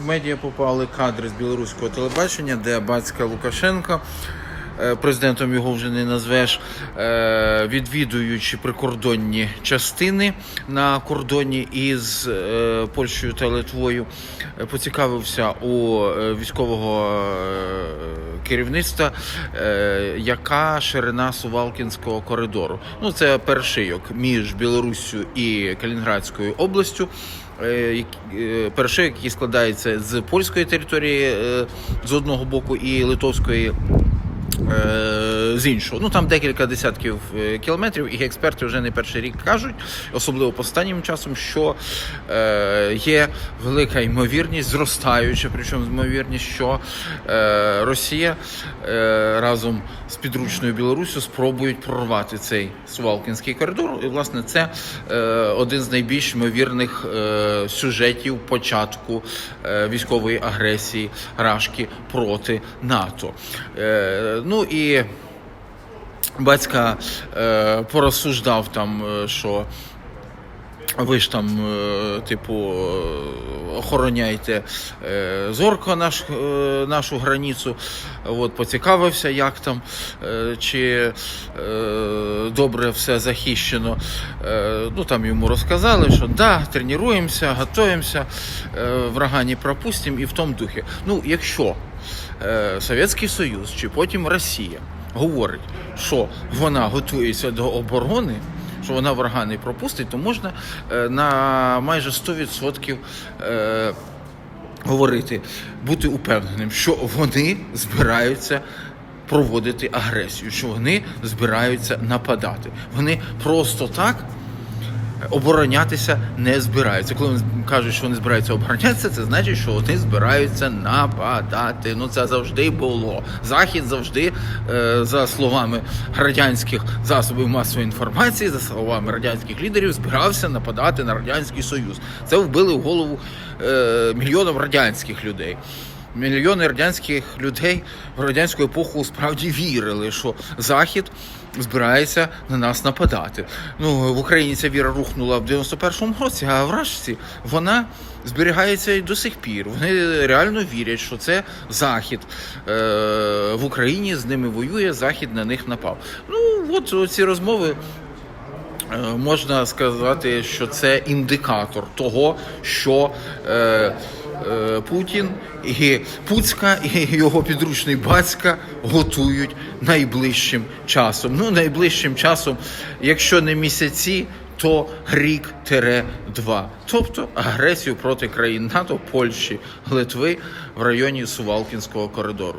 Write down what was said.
В медіа попали кадри з білоруського телебачення, де батька Лукашенка, президентом його вже не назвеш, е, відвідуючи прикордонні частини на кордоні із е, Польщею та Литвою, е, поцікавився у е, військового е, керівництва, е, яка ширина Сувалкінського коридору. Ну, це першийок між Білоруссю і Калінінградською областю. Е, е, який складається з польської території е, з одного боку і литовської е, з іншого. Ну там декілька десятків е, кілометрів, і експерти вже не перший рік кажуть, особливо останнім часом, що е, є велика ймовірність, зростаюча, причому ймовірність, що е, Росія е, разом з підручною Білоруссю спробують прорвати цей Сувалкінський коридор. І власне це е, один з найбільш ймовірних е, сюжетів початку е, військової агресії Рашки проти НАТО. Е, ну і батька е, порозсуждав там, е, що. Ви ж там, е, типу, е, охороняйте зорко наш, нашу границю. От, поцікавився, як там, чи добре все захищено. Ну, там йому розказали, що да, тренуємося, готуємося, врага не пропустимо і в тому духі. Ну, якщо Совєтський Союз чи потім Росія говорить, що вона готується до оборони що вона врага не пропустить, то можна е, на майже 100% е, говорити, бути упевненим, що вони збираються. Проводити агресію, що вони збираються нападати. Вони просто так оборонятися не збираються. Коли вони кажуть, що вони збираються оборонятися, це значить, що вони збираються нападати. Ну це завжди було. Захід завжди, е, за словами радянських засобів масової інформації, за словами радянських лідерів, збирався нападати на радянський союз. Це вбили в голову е, мільйонам радянських людей. Мільйони радянських людей в радянську епоху справді вірили, що Захід збирається на нас нападати. Ну в Україні ця віра рухнула в 91-му році, а в Рашці вона зберігається і до сих пір. Вони реально вірять, що це Захід е, в Україні з ними воює, Захід на них напав. Ну от ці розмови. Е, Можна сказати, що це індикатор того, що е, Путін і Пуцька і його підручний батька готують найближчим часом. Ну, найближчим часом, якщо не місяці, то рік-два. Тобто агресію проти країн НАТО, Польщі, Литви в районі Сувалкінського коридору.